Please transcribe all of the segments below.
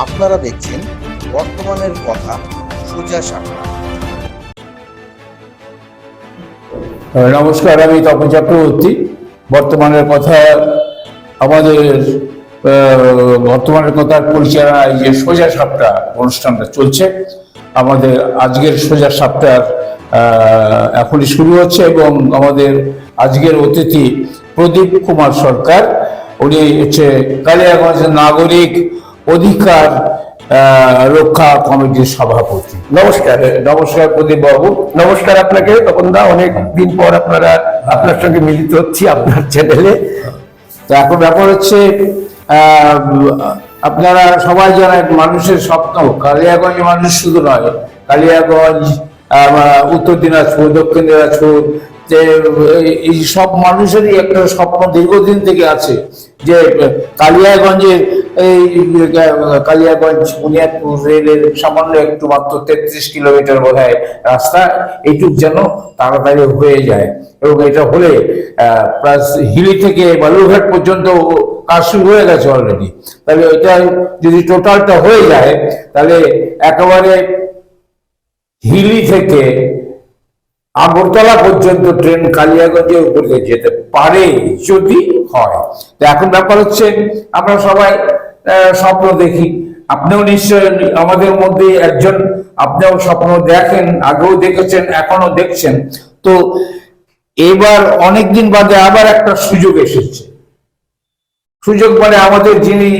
আপনারা দেখছেন বর্তমানের কথা সোজা সাপটা নমস্কার, আমি তপন চক্রবর্তী। বর্তমানের কথা আমাদের বর্তমানের কথার পরিচালনায় যে সোজা সাপটা অনুষ্ঠানটা চলছে, আমাদের আজকের সোজা সাপটার এখনই শুরু হচ্ছে এবং আমাদের আজকের অতিথি প্রদীপ কুমার সরকার। উনি হচ্ছে কালিয়াগঞ্জ নাগরিক অধিকার রক্ষা কমিটির সভাপতি। নমস্কার। নমস্কার প্রদীপ বাবু নমস্কার আপনাকে তখন দা অনেক দিন পর আপনারা আপনার সঙ্গে মিলিত হচ্ছি আপনার চ্যানেলে তো এখন ব্যাপার হচ্ছে আপনারা সবাই জানেন মানুষের স্বপ্ন কালিয়াগঞ্জ মানুষ শুধু নয় কালিয়াগঞ্জ উত্তর দিনাজপুর দক্ষিণ দিনাজপুর যে এই সব মানুষেরই একটা স্বপ্ন দীর্ঘদিন থেকে আছে। যে কালিয়াগঞ্জে এই কালিয়াগঞ্জ বুনিয়াদপুর রেলের সামান্য একটু মাত্র তেত্রিশ কিলোমিটার বোধহয় রাস্তা, এইটুক যেন তাড়াতাড়ি হয়ে যায়। এবং এটা হলে প্লাস হিলি থেকে বালুরঘাট পর্যন্ত কাজ শুরু হয়ে গেছে অলরেডি তাহলে এটা যদি টোটালটা হয়ে যায়, তাহলে একেবারে হিলি থেকে আগরতলা পর্যন্ত ট্রেন কালিয়াগঞ্জের উপরে যেতে পারে যদি হয়। তো এখন ব্যাপার হচ্ছে, আমরা সবাই স্বপ্ন দেখি। আপনিও নিশ্চয় আমাদের মধ্যে একজন, আপনিও স্বপ্ন দেখেন, আগেও দেখেছেন এখনও দেখছেন। তো এবার অনেকদিন বাদে আবার একটা সুযোগ এসেছে। সুযোগ মানে আমাদের যিনি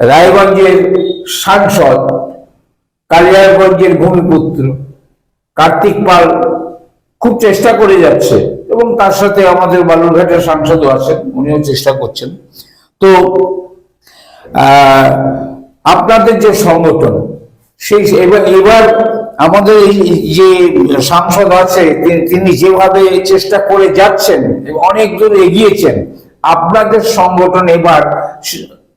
রায়গঞ্জের সাংসদ, কালিয়াগঞ্জের ভূমিপুত্র কার্তিক পাল খুব চেষ্টা করে যাচ্ছে এবং তার সাথে আমাদের বালুরঘাটের সাংসদও আছেন, উনিও চেষ্টা করছেন। তো আপনাদের যে সংগঠন, সেই এবার এবার আমাদের যে সাংসদ আছে, তিনি- যেভাবে চেষ্টা করে যাচ্ছেন অনেক দূর এগিয়েছেন, আপনাদের সংগঠন এবার,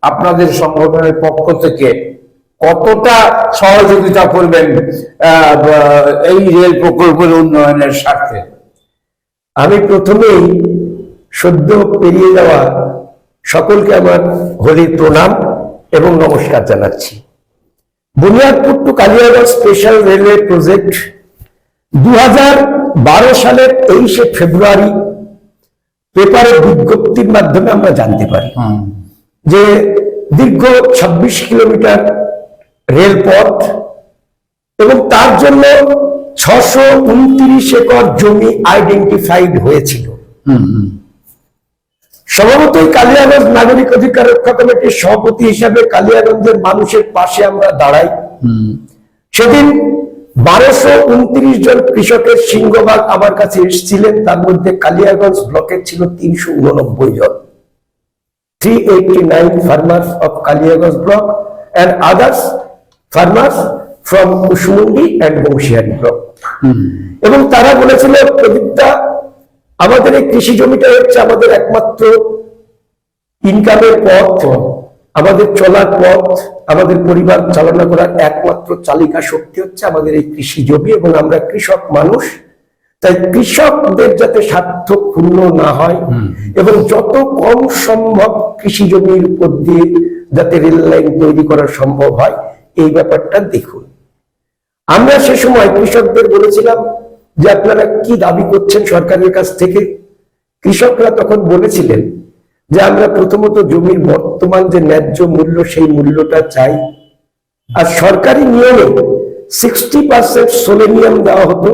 আপনাদের সংগঠনের পক্ষ থেকে কতটা সহযোগিতা করবেন এই রেল প্রকল্পের উন্নয়নের স্বার্থে? আমি প্রথমেই সদ্য পেরিয়ে যাওয়া সকলকে আমার হোলির প্রণাম এবং নমস্কার জানাচ্ছি। Buniadpur to Kaliaganj special railway project দু বারো সালের তেইশে ফেব্রুয়ারি পেপারে বিজ্ঞপ্তির মাধ্যমে আমরা জানতে পারি যে দীর্ঘ ২৬ কিলোমিটার রেলপথ এবং তার জন্য ছশো উনত্রিশ একর জমি আইডেন্টিফাইড হয়েছিল। স্বভাবতই কালিয়াগঞ্জ নাগরিক অধিকার রক্ষা কমিটির সভাপতি হিসাবে কালিয়াগঞ্জের মানুষের পাশে আমরা দাঁড়াই। সেদিন বারোশো উনত্রিশ জন কৃষকের সিংহভাগ আমার কাছে এসেছিলেন তার মধ্যে কালিয়াগঞ্জ ব্লকের ছিল তিনশো উননব্বই জন। 389 farmers of Kaliaganj block and others farmers from Kushmundi and Bongshihari block. এবং তারা বলেছিল প্রদীপদা আমাদের এই কৃষি জমিটা হচ্ছে আমাদের একমাত্র ইনকামের পথ। আমাদের চলার পথ আমাদের পরিবার চালনা করার একমাত্র চালিকা শক্তি হচ্ছে আমাদের এই কৃষি জমি এবং আমরা কৃষক মানুষ। তাই কৃষকদের যাতে স্বার্থ পূর্ণ না হয় এবং যত কম সম্ভব কৃষি জমির উপর দিয়ে যাতে রেল লাইন তৈরি করা সম্ভব হয় এই ব্যাপারটা দেখুন। আমরা সে সময় কৃষকদের বলেছিলাম যে আপনারা কি দাবি করছেন সরকারের কাছ থেকে? কৃষকরা তখন বলেছিলেন যে আমরা প্রথমত জমির বর্তমান যে ন্যায্য মূল্য, সেই মূল্যটা চাই। আর সরকারি নিয়মে সিক্সটি পার্সেন্ট সোলেনিয়াম দেওয়া হতো।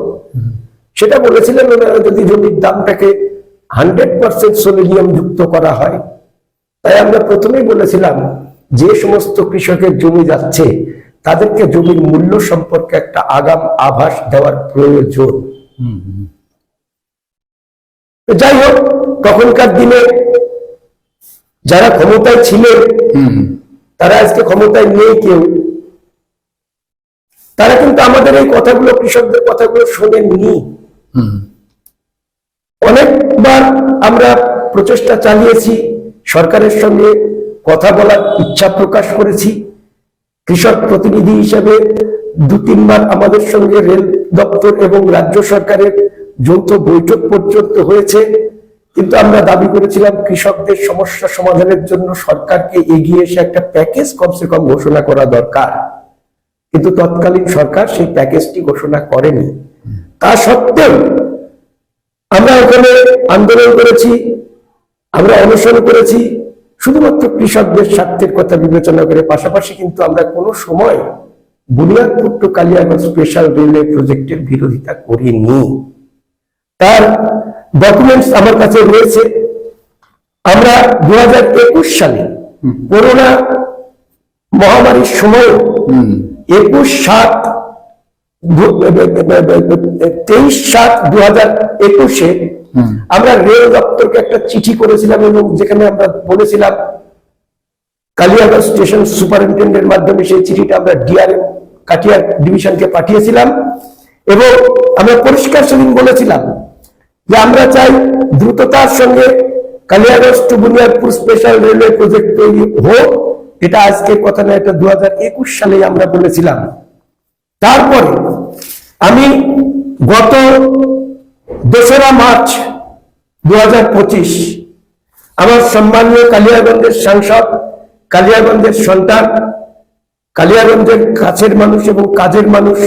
সেটা বলেছিলেন ওনারা, যদি জমির দামটাকে হান্ড্রেড পার্সেন্ট সোলেনিয়াম যুক্ত করা হয়। তাই আমরা প্রথমেই বলেছিলাম, যে সমস্ত কৃষকের জমি যাচ্ছে তাদেরকে জমির মূল্য সম্পর্কে একটা আগাম আভাস দেওয়ার প্রয়োজন। যাই হোক, তখনকার দিনে যারা ক্ষমতায় ছিলেন, তারা আজকে ক্ষমতায় নেই কেউ। তারা কিন্তু আমাদের এই কথাগুলো, কৃষকদের কথাগুলো শোনেননি। অনেকবার আমরা প্রচেষ্টা চালিয়েছি, সরকারের সঙ্গে কথা বলার ইচ্ছা প্রকাশ করেছি। কৃষক প্রতিনিধি হিসেবে দু তিনবার আমাদের সঙ্গে রেল দপ্তর এবং রাজ্য সরকারের যৌথ বৈঠক পর্যন্ত হয়েছে। কিন্তু আমরা দাবি করেছিলাম কৃষকদের সমস্যা সমাধানের জন্য সরকারকে এগিয়ে এসে একটা প্যাকেজ কমসে কম ঘোষণা করা দরকার। কিন্তু তৎকালীন সরকার সেই প্যাকেজটি ঘোষণা করেনি। তা সত্ত্বেও আমরা ওখানে আন্দোলন করেছি, আমরা অনশন করেছি শুধুমাত্র কৃষকদের স্বার্থের কথা বিবেচনা করে পাশাপাশি কিন্তু আমরা কোনো সময় Buniadpur to Kaliaganj special railway প্রজেক্টের বিরোধিতা করিনি। তার ডকুমেন্টস আমার কাছে রয়েছে। আমরা দু হাজার একুশ সালে করোনা মহামারীর সময় একুশ সাত তেইশ সাত দু হাজার একুশে আমরা রেল দপ্তরকে একটা চিঠি করেছিলাম এবং যেখানে আমরা বলেছিলাম কালিয়াগঞ্জ স্টেশন সুপারিনটেন্ডেন্টের মাধ্যমে সেই চিঠিটা আমরা ডিআরএম কাটিয়ার ডিভিশনকে পাঠিয়েছিলাম এবং আমরা পরিষ্কার সেদিন বলেছিলাম যে আমরা চাই দ্রুততার সঙ্গে Kaliaganj to Buniadpur special railway project তৈরি হোক, এটা আজকের কথা না, এটা দু সালে আমরা বলেছিলাম। তারপরে আমি গত দোসরা মার্চ দু আমার সম্মানীয় কালিয়াগঞ্জের সাংসদ, কালিয়াগঞ্জের সন্তান, কালিয়াগঞ্জের কাছের মানুষ এবং কাজের মানুষ,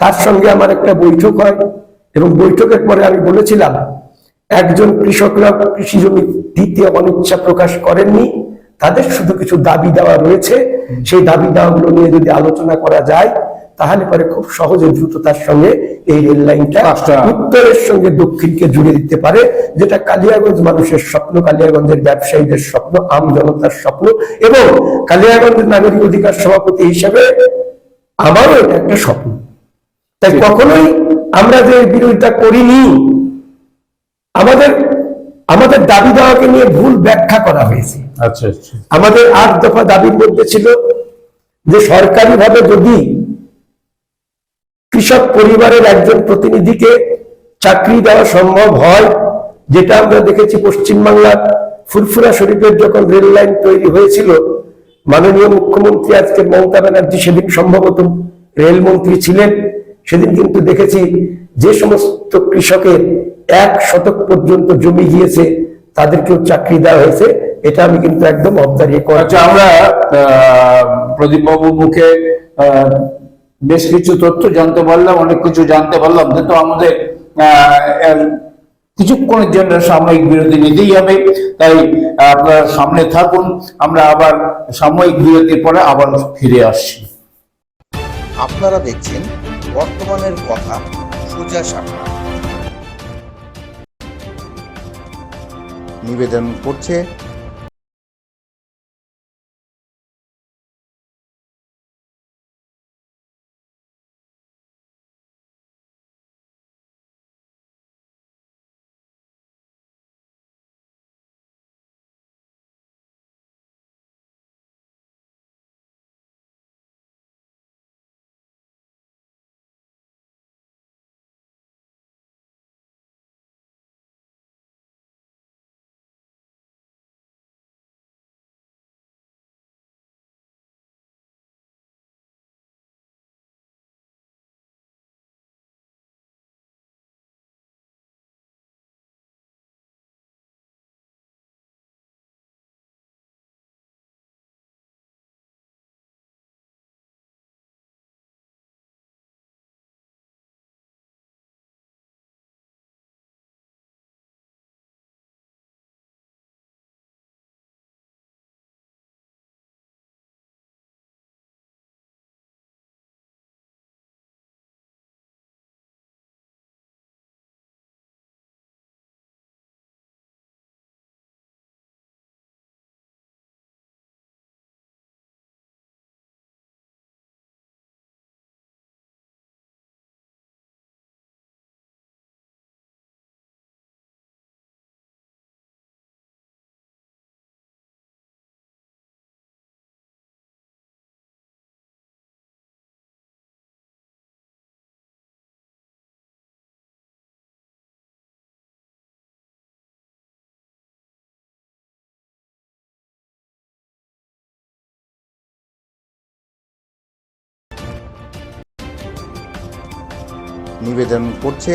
তার সঙ্গে আমার একটা বৈঠক হয় এবং বৈঠকের পরে আমি বলেছিলাম, একজন কৃষকরা কৃষি জমি দিতে অনিচ্ছা প্রকাশ করেননি, তাদের শুধু কিছু দাবি দেওয়া রয়েছে, সেই দাবি দেওয়াগুলো নিয়ে যদি আলোচনা করা যায় তাহলে পরে খুব সহজে দ্রুততার সঙ্গে এই রেল লাইনটা উত্তরের সঙ্গে দক্ষিণকে জুড়ে দিতে পারে যেটা কালিয়াগঞ্জ মানুষের স্বপ্ন কালিয়াগঞ্জের ব্যবসায়ীদের স্বপ্ন আম জনতার স্বপ্ন এবং কালিয়াগঞ্জের নাগরিক অধিকার সভাপতি হিসেবে আমারও এটা একটা স্বপ্ন। তাই কখনোই আমরা যে বিরোধিতা করিনি আমাদের আমাদের দাবি দেওয়াকে নিয়ে ভুল ব্যাখ্যা করা হয়েছে। আচ্ছা আচ্ছা। আমাদের আট দফা দাবির মধ্যে ছিল যে সরকারিভাবে যদি কৃষক পরিবারের একজন প্রতিনিধিকে চাকরি দেওয়া সম্ভব হয়, যেটা আমরা দেখেছি পশ্চিমবাংলার ফুরফুরা শরীফের যখন রেল লাইন তৈরি হয়েছিল, মাননীয় মুখ্যমন্ত্রী আজকে মমতা ব্যানার্জি, সেদিন সম্ভবত রেলমন্ত্রী ছিলেন, সেদিন কিন্তু দেখেছি যে সমস্ত কৃষকের এক শতক পর্যন্ত জমি গিয়েছে, তাদেরকেও চাকরি দেওয়া হয়েছে, এটা আমি কিন্তু একদম অবদারিয়ে করা আচ্ছা আমরা প্রদীপ বাবুর মুখে বেশ কিছু তথ্য জানতে পারলাম, অনেক কিছু জানতে পারলাম। কিন্তু আমাদের কিছুক্ষণের জন্য সাময়িক বিরতি নিতেই হবে। তাই আপনারা সামনে থাকুন। আমরা আবার সাময়িক বিরতির পরে আবার ফিরে আসছি। আপনারা দেখছেন বর্তমানের কথা সোজা সাপটা নিবেদন করছে নিবেদন করছে।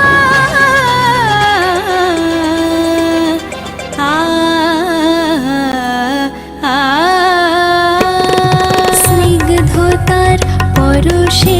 পরশে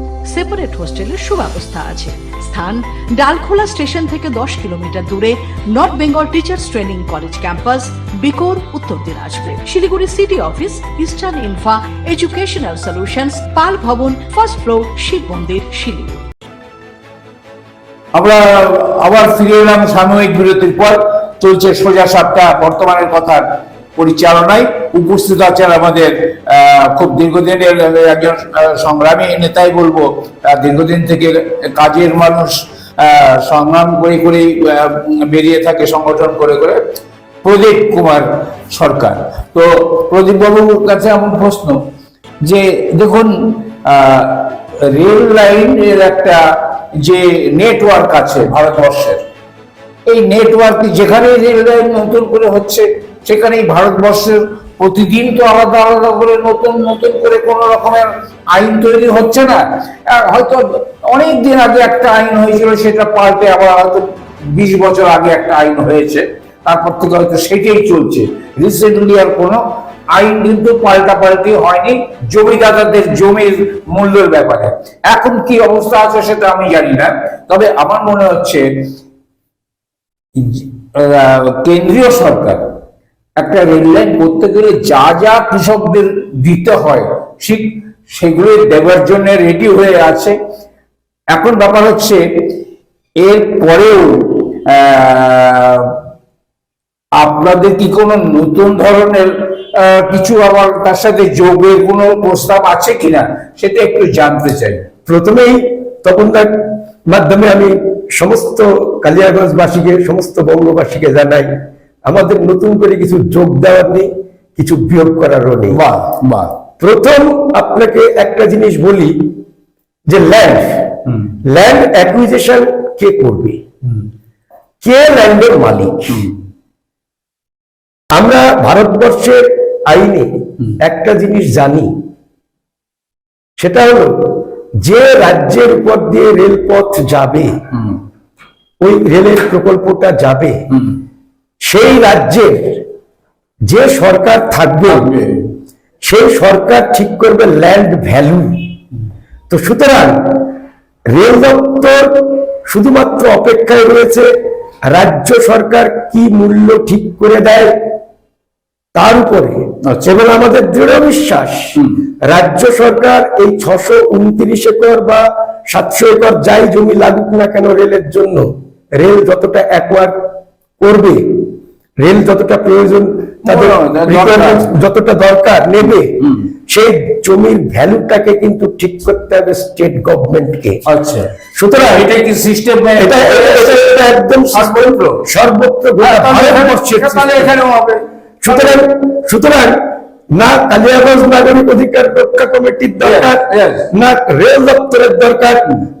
সেপারেট হোস্টেলের সুব্যবস্থা আছে। স্থান ডালখোলা স্টেশন থেকে দশ কিলোমিটার দূরে north Bengal teachers training college campus, Bikore, Uttar Dinajpur. Siliguri city office, eastern ইনফা, educational solutions, Pal Bhavan, first floor, Shiva মন্দির, শিলিগুড়ি। আমরা আবার ফিরে এলাম সাময়িক বিরতির পর। চলছে সোজা সাপটা, বর্তমানের কথার পরিচালনায় উপস্থিত আছেন আমাদের খুব দীর্ঘদিনের একজন সংগ্রামী নেতাই বলব দীর্ঘদিন থেকে কাজের মানুষ সংগ্রাম করে করেই বেরিয়ে থাকে সংগঠন করে করে, প্রদীপ কুমার সরকার। তো প্রদীপ বাবুর কাছে এমন প্রশ্ন যে, দেখুন রেল লাইনের একটা যে নেটওয়ার্ক আছে ভারতবর্ষের, এই নেটওয়ার্ক যেখানে রেল লাইন নতুন করে হচ্ছে সেখানেই ভারতবর্ষের প্রতিদিন তো আলাদা আলাদা করে নতুন নতুন করে কোন রকমের আইন তৈরি হচ্ছে না। হয়তো অনেক দিন আগে একটা আইন হয়েছিল, সেটা পাল্টে আবার হয়তো বিশ বছর আগে একটা আইন হয়েছে। তারপর থেকে হয়তো সেটাই চলছে। রিসেন্টলি আর কোনো আইন কিন্তু পাল্টা পাল্টি হয়নি। জমিদাতাদের জমির মূল্যের ব্যাপারে। এখন কি অবস্থা আছে সেটা আমি জানি না। তবে আমার মনে হচ্ছে কেন্দ্রীয় সরকার একটা রেল লাইন করতে গেলে যা যা কৃষকদের দিতে হয়, ঠিক সেগুলো দেওয়ার জন্য রেডি হয়ে আছে। এখন ব্যাপার হচ্ছে, এর পরেও আপনাদের কি কোনো নতুন ধরনের কিছু আবার তার সাথে যোগের কোনো প্রস্তাব আছে কিনা, সেটা একটু জানতে চাই। প্রথমেই তপনদার মাধ্যমে আমি সমস্ত কালিয়াগঞ্জবাসীকে, সমস্ত বঙ্গবাসীকে জানাই আমাদের নতুন করে কিছু যোগ দেওয়ার নেই কিছু বিয়োগ করারও নেই। প্রথম আপনাকে একটা জিনিস বলি যে ল্যান্ড ল্যান্ড অ্যাকুইজিশন কে করবে? কে ল্যান্ডের মালিক? আমরা ভারতবর্ষের আইনে একটা জিনিস জানি সেটা হলো যে রাজ্যের উপর দিয়ে রেলপথ যাবে ওই রেলের প্রকল্পটা যাবে সেই রাজ্যের যে সরকার থাকবে সেই সরকার ঠিক করবে ল্যান্ড ভ্যালু তো সুতরাং রেল দপ্তর শুধুমাত্র অপেক্ষায় রয়েছে রাজ্য সরকার কি মূল্য ঠিক করে দেয় তার উপরে আচ্ছা। এবং আমাদের দৃঢ় বিশ্বাস রাজ্য সরকার এই ছশো উনত্রিশ একর বা সাতশো একর যাই জমি লাগুক না কেন রেলের জন্য রেল যতটা অ্যাকোয়ার করবে রেল যতটা প্রয়োজন তাদের যতটা দরকার নেবে সেই জমির ভ্যালুটাকে কিন্তু ঠিক করতে হবে স্টেট গভর্নমেন্টকে আচ্ছা। এটা কি সিস্টেম এটা একদম সর্বত্র। সর্বত্র সুতরাং সুতরাং না কালিয়াগঞ্জ নাগরিক অধিকার রক্ষা কমিটির দরকার. না রেল দপ্তরের দরকার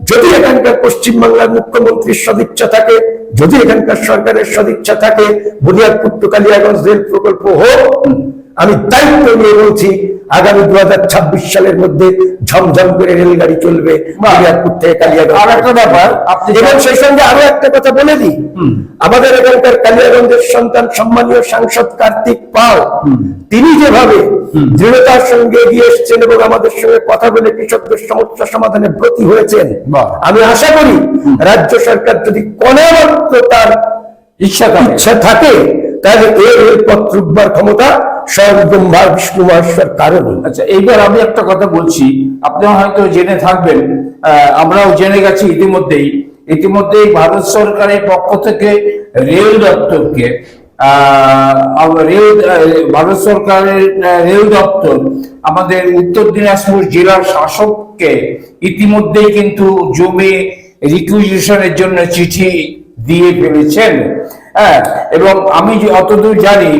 যদি এখানকার পশ্চিমবাংলার মুখ্যমন্ত্রীর সদিচ্ছা থাকে যদি এখানকার সরকারের সদিচ্ছা থাকে বুনিয়াদপুর টু কালিয়াগঞ্জ রেল প্রকল্প হোক আমি দায়িত্ব নিয়ে বলছি আগামী দু সালের মধ্যে ঝমঝম করে রেলগাড়ি চলবে বুনিয়াদপুর থেকে কালিয়াগঞ্জ। আর একটা ব্যাপার, এবং সেই সঙ্গে আরও একটা কথা বলে দিই। আমাদের এখানকার কালিয়াগঞ্জের সন্তান সম্মানীয় সাংসদ কার্তিক পাল তিনি যেভাবে দৃঢ়তার সঙ্গে এগিয়ে এসছেন এবং আমাদের সঙ্গে কথা বলে কৃষকদের সমস্যা সমাধানে ব্রতী হয়েছেন। আমি আশা করি রাজ্য সরকার যদি কোনমাত্র তার ইচ্ছা থাকে। ইচ্ছা থাকে তাহলে এই রেলপথ রুখবার ক্ষমতা স্বয়ং ব্রহ্মা বিষ্ণু মহেশ্বর কারণই আচ্ছা এইবার আমি একটা কথা বলছি। আপনারা হয়তো জেনে থাকবেন আমরাও জেনে গেছি ইতিমধ্যেই। ইতিমধ্যেই ভারত সরকারের পক্ষ থেকে রেল দপ্তরকে রেল ভারত সরকারের রেল দপ্তর আমাদের উত্তর দিনাজপুর জেলার শাসককে ইতিমধ্যেই কিন্তু জমি রিকুইজিশনের জন্য চিঠি দিয়ে ফেলেছেন। হ্যাঁ এবং আমি অতদূর জানি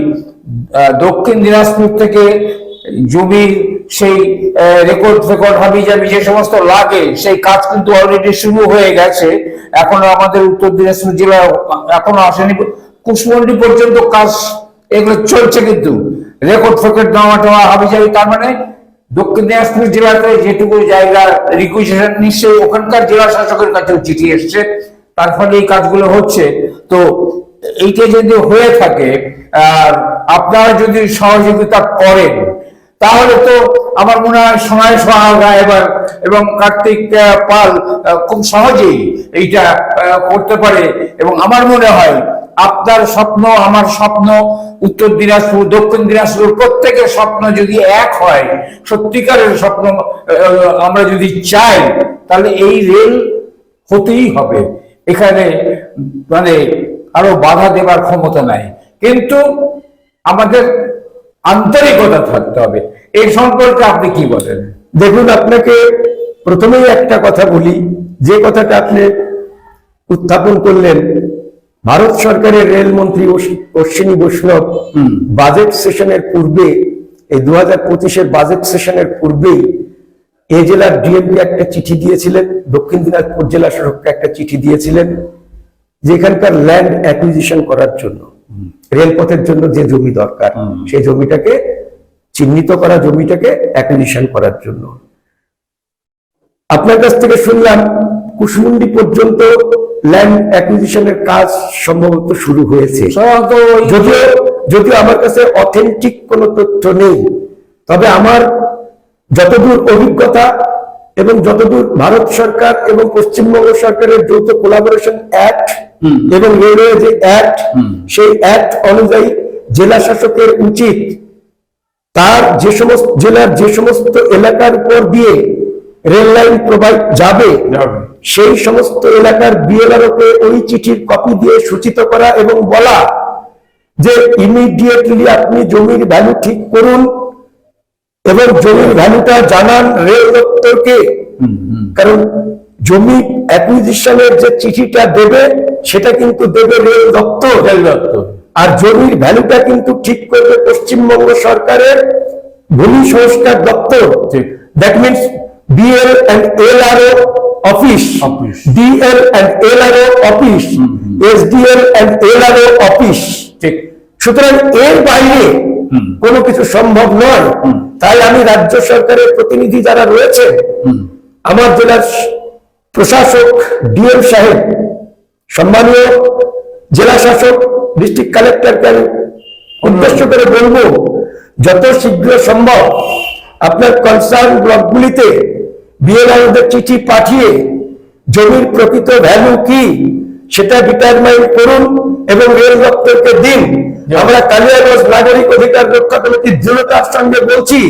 দক্ষিণ দিনাজপুর থেকে জমি সেই রেকর্ড ফেকর্ড হাবি যাবি যে সমস্ত লাগে, সেই কাজ কিন্তু অলরেডি শুরু হয়ে গেছে। এখনও আমাদের উত্তর দিনাজপুর জেলা এখনও আসেনি। কুশমন্ডি পর্যন্ত কাজ এগুলো চলছে কিন্তু। রেকর্ড ফেকর্ড নেওয়া টেওয়া হাবি যাবি, তার মানে দক্ষিণ দিনাজপুর জেলাতে যেটুকু জায়গা রিকুইজিশন নিশ্চয়ই ওখানকার জেলা শাসকের কাছেও চিঠি এসছে। তার ফলে এই কাজগুলো হচ্ছে। তো এইটা যদি হয়ে থাকে আপনারা যদি সহযোগিতা করেন, তাহলে তো আমার মনে হয় সোনায় সোহাগা এবার এবং কার্তিক পাল খুব সহজেই এইটা করতে পারে। এবং আমার মনে হয় আপনার স্বপ্ন, আমার স্বপ্ন উত্তর দিনাজপুর, দক্ষিণ দিনাজপুর প্রত্যেকের স্বপ্ন যদি এক হয়, সত্যিকারের স্বপ্ন আমরা যদি চাই, তাহলে এই রেল হতেই হবে। এখানে মানে আরও বাধা দেবার ক্ষমতা নাই। কিন্তু আমাদের আন্তরিকতা থাকতে হবে। এই সম্পর্কে আপনি কি বলেন? দেখুন আপনাকে প্রথমেই একটা কথা বলি। যে কথাটা আপনি উত্থাপন করলেন ভারত সরকারের রেলমন্ত্রী অশ্ব- অশ্বিনী বৈষ্ণব বাজেট সেশনের পূর্বে এই দু হাজার পঁচিশের বাজেট সেশনের পূর্বেই এ জেলার ডিএমপি একটা চিঠি দিয়েছিলেন দক্ষিণ দিনাজপুর জেলা সড়ককে একটা চিঠি দিয়েছিলেন। যে এখানকার ল্যান্ড অ্যাকুইজিশন করার জন্য রেলপথের জন্য যে জমি দরকার সেই জমিটাকে চিহ্নিত করা জমিটাকে অ্যাকুইজিশন করার জন্য। আপনার কাছ থেকে শুনলাম কুশমুন্ডি পর্যন্ত ল্যান্ড অ্যাকুইজিশনের কাজ সম্ভবত শুরু হয়েছে। যদিও যদিও আমার কাছে অথেন্টিক কোনো তথ্য নেই তবে আমার যতদূর অভিজ্ঞতা এবং যতদূর ভারত সরকার এবং পশ্চিমবঙ্গ সরকারের যৌথ কোলাবোরেশন অ্যাক্ট এবং রেলওয়ে যে অ্যাক্ট সেই অ্যাক্ট অনুযায়ী জেলা শাসকের উচিত তার যে সমস্ত জেলার যে সমস্ত এলাকার উপর দিয়ে রেল লাইন প্রোভাইড যাবে। সেই সমস্ত এলাকার বিএলআরওকে ওই চিঠির কপি দিয়ে সূচিত করা এবং বলা যে ইমিডিয়েটলি আপনি জমির ভ্যালু ঠিক করুন এবং জমির ভ্যালুটা জানান রেল দপ্তরকে। কারণ জমি অ্যাকুইজিশনের যে চিঠিটা দেবে সেটা কিন্তু দেবে রেল দপ্তর। রেল দপ্তর। আর জমির ভ্যালুটা কিন্তু ঠিক করবে পশ্চিমবঙ্গ সরকারের ভূমি সংস্কার দপ্তর। ঠিক। That means BL and LRO office office. DL and LRO office SDL and LRO office ঠিক। সুতরাং এর বাইরে কোনো কিছু সম্ভব নয়। তাই আমি রাজ্য সরকারের প্রতিনিধি যারা রয়েছে আমার জেলার প্রশাসক ডিএম সাহেব সম্মানীয় জেলা শাসক ডিস্ট্রিক্ট কালেক্টরকে উদ্দেশ্য করে বলব যত শীঘ্র সম্ভব আপনার কনসার্ন ব্লকগুলিতে বিএলআরদের চিঠি পাঠিয়ে জমির প্রকৃত ভ্যালু কি সেটা ডিটারমাইন করুন এবং রেল দপ্তরকে দিন। আমরা কালিয়াগঞ্জ নাগরিক অধিকার রক্ষা কমিটির দৃঢ়তার সঙ্গে বলছি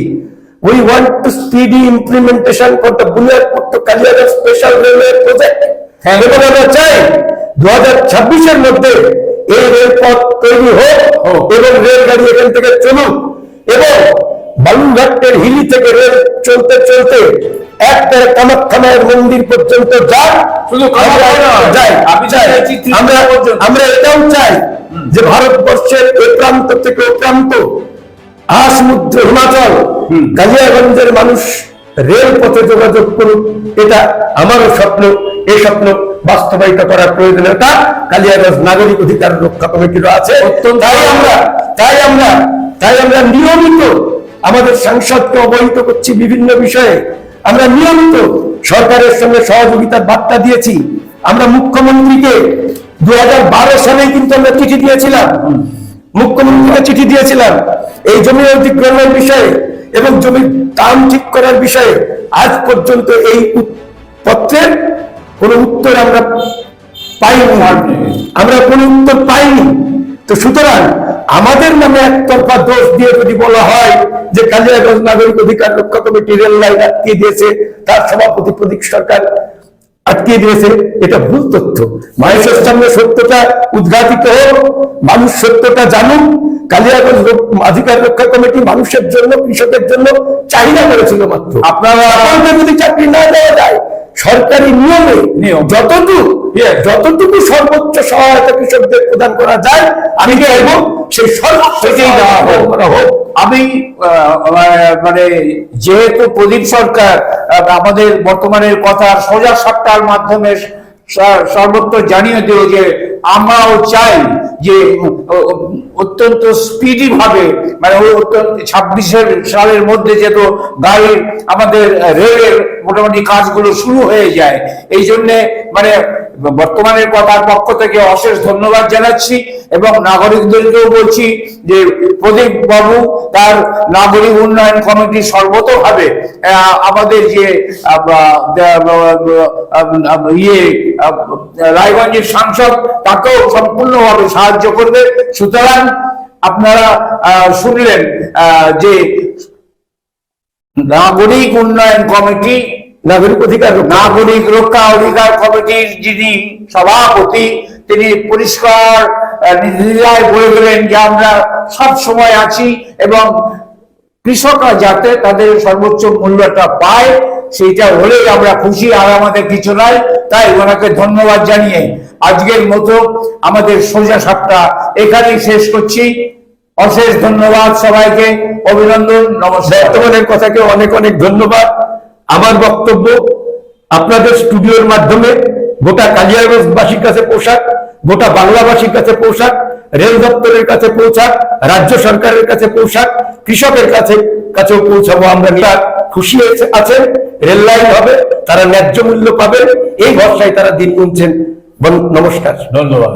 we want to speedy implementation for the Buniadpur Kaliaganj special railway project এবং আমরা চাই দু হাজার ছাব্বিশের মধ্যে এই রেলপথ তৈরি হোক এবং রেলগাড়ি এখান থেকে চলুক। এবং বালুরঘাটের হিলি থেকে রেল চলতে চলতে একটা কামাখ্যা মন্দির পর্যন্ত যাক। শুধু যাই আমি চাই আমরা আমরা এটাও চাই যে ভারতবর্ষের এ প্রান্ত থেকে ও প্রান্ত আসমুদ্র হিমাচল কালিয়াগঞ্জের মানুষ রেল পথে যোগাযোগ করুক এটা আমারও স্বপ্ন এই স্বপ্ন বাস্তবায়িত করার প্রয়োজনীয়তা। কালিয়াগঞ্জ নাগরিক অধিকার রক্ষা কমিটিরও আছে। তাই আমরা তাই আমরা তাই আমরা নিয়মিত আমাদের সাংসদকে অবহিত করছি বিভিন্ন বিষয়ে। আমরা নিয়মিত সরকারের সঙ্গে সহযোগিতার বার্তা দিয়েছি। আমরা মুখ্যমন্ত্রীকে দু সালে কিন্তু আমরা চিঠি দিয়েছিলাম। মুখ্যমন্ত্রীকে চিঠি দিয়েছিলাম এই জমি অধিগ্রহণের বিষয়ে এবং জমির দাম ঠিক করার বিষয়ে আজ পর্যন্ত এই পত্রের কোনো উত্তর আমরা পাইনি। আমরা কোনো উত্তর পাইনি। তো সুতরাং আমাদের নামে একতরফা দোষ দিয়ে যদি বলা হয় যে কালিয়াগঞ্জ নাগরিক অধিকার রক্ষা কমিটি রেল লাইন আটকে দিয়েছে, তার সভাপতি প্রদীপ সরকার আটকে দিয়েছে এটা ভুল তথ্য। মানুষের সামনে সত্যটা উদ্ঘাটিত হোক মানুষ সত্যটা জানুক। কালিয়াগঞ্জ অধিকার রক্ষা কমিটি মানুষের জন্য কৃষকের জন্য চাহিদা করেছিল মাত্র। আপনারা আপনাদের যদি চাকরি না দেওয়া যায় সরকারি নিয়মে নিয়ম। যতটুকু যতটুকু সর্বোচ্চ সহায়তা কৃষকদের প্রদান করা যায় আমি চাইব সেই সর্বোচ্চ থেকেই দেওয়া হোক। হোক আমি মানে যেহেতু প্রদীপ সরকার আমাদের বর্তমানের কথা সোজা সাপ্তাহের মাধ্যমে সর্বত্র জানিয়ে দিল যে আমরাও চাই যে অত্যন্ত স্পিডি ভাবে মানে ওই অত্যন্ত ছাব্বিশের সালের মধ্যে যেত গাড়ির আমাদের রেলের মোটামুটি কাজগুলো শুরু হয়ে যায়। এই জন্যে মানে বর্তমানের কথার পক্ষ থেকে অশেষ ধন্যবাদ জানাচ্ছি এবং নাগরিকদেরকেও বলছি যে প্রদীপ বাবু তার নাগরিক উন্নয়ন কমিটি সর্বতভাবে আমাদের যে ইয়ে রায়গঞ্জের সাংসদ তাকেও সম্পূর্ণভাবে সাহায্য করবে। সুতরাং আপনারা শুনলেন যে নাগরিক উন্নয়ন কমিটি নাগরিক অধিকার নাগরিক রক্ষা অধিকার কমিটির যিনি সভাপতি তিনি পরিষ্কার আহ, নির্দ্বিধায় বলে গেলেন যে আমরা সব সময় আছি এবং কৃষকরা যাতে তাদের সর্বোচ্চ মূল্যটা পায় সেইটা হলেই আমরা খুশি আর আমাদের কিছু নাই। তাই ওনাকে ধন্যবাদ জানিয়ে আজকের মতো আমাদের সোজা সাপটা এখানেই শেষ করছি। অশেষ ধন্যবাদ সবাইকে। অভিনন্দন নমস্কার। বর্তমানের কথাকে অনেক অনেক ধন্যবাদ। আমার বক্তব্য, আপনাদের স্টুডিওর মাধ্যমে গোটা কালিয়াগঞ্জবাসীর কাছে পোশাক গোটা বাংলাভাষীর কাছে পোশাক রেল দপ্তরের কাছে পৌঁছাক, রাজ্য সরকারের কাছে পৌঁছাক, কৃষকের কাছে, কাছেও পৌঁছাবো আমরা। নিরাট খুশি আছেন রেল লাইন হবে, তারা ন্যায্য মূল্য পাবেন এই ভরসায় তারা দিন গুনছেন। নমস্কার। ধন্যবাদ।